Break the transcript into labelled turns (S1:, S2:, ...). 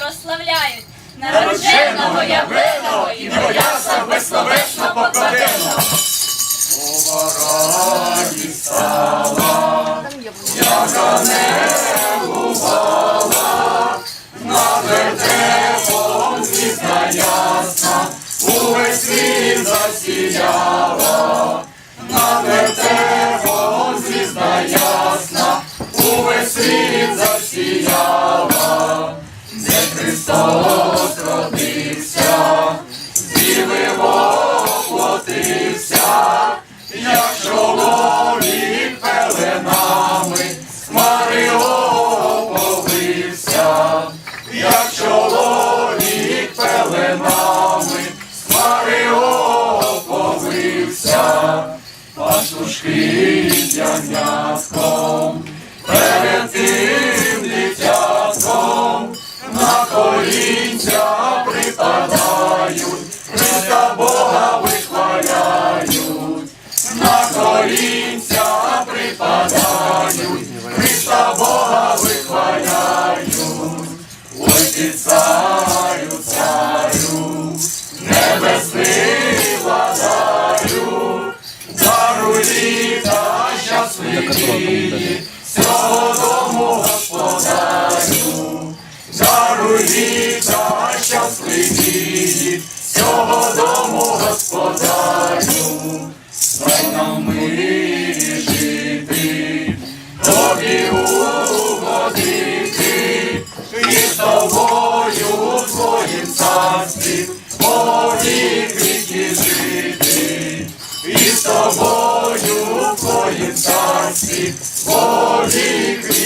S1: прославляють.
S2: Народженого явленого і бояса безсловесно покладеного. Увесь світ засіяла, над вертепом звізда ясна, увесь світ засіяла, Христос родився, діви воплотився, як чоловік пеленами, хмари оповився, як чоловік пеленами, хмари оповився, пастушки з ягнятком, колінця припадають, Христа Бога вихваляють, на колінця припадають, Христа Бога вихваляють, ой ти царю, царю, небесний владарю, даруй літа щасливі, всього літа щасливі, всього дому господарю, дай нам мирі жити, тобі угодити, і з тобою в твоїм царстві, повік віки жити, і з тобою в твоїм царстві, повік віки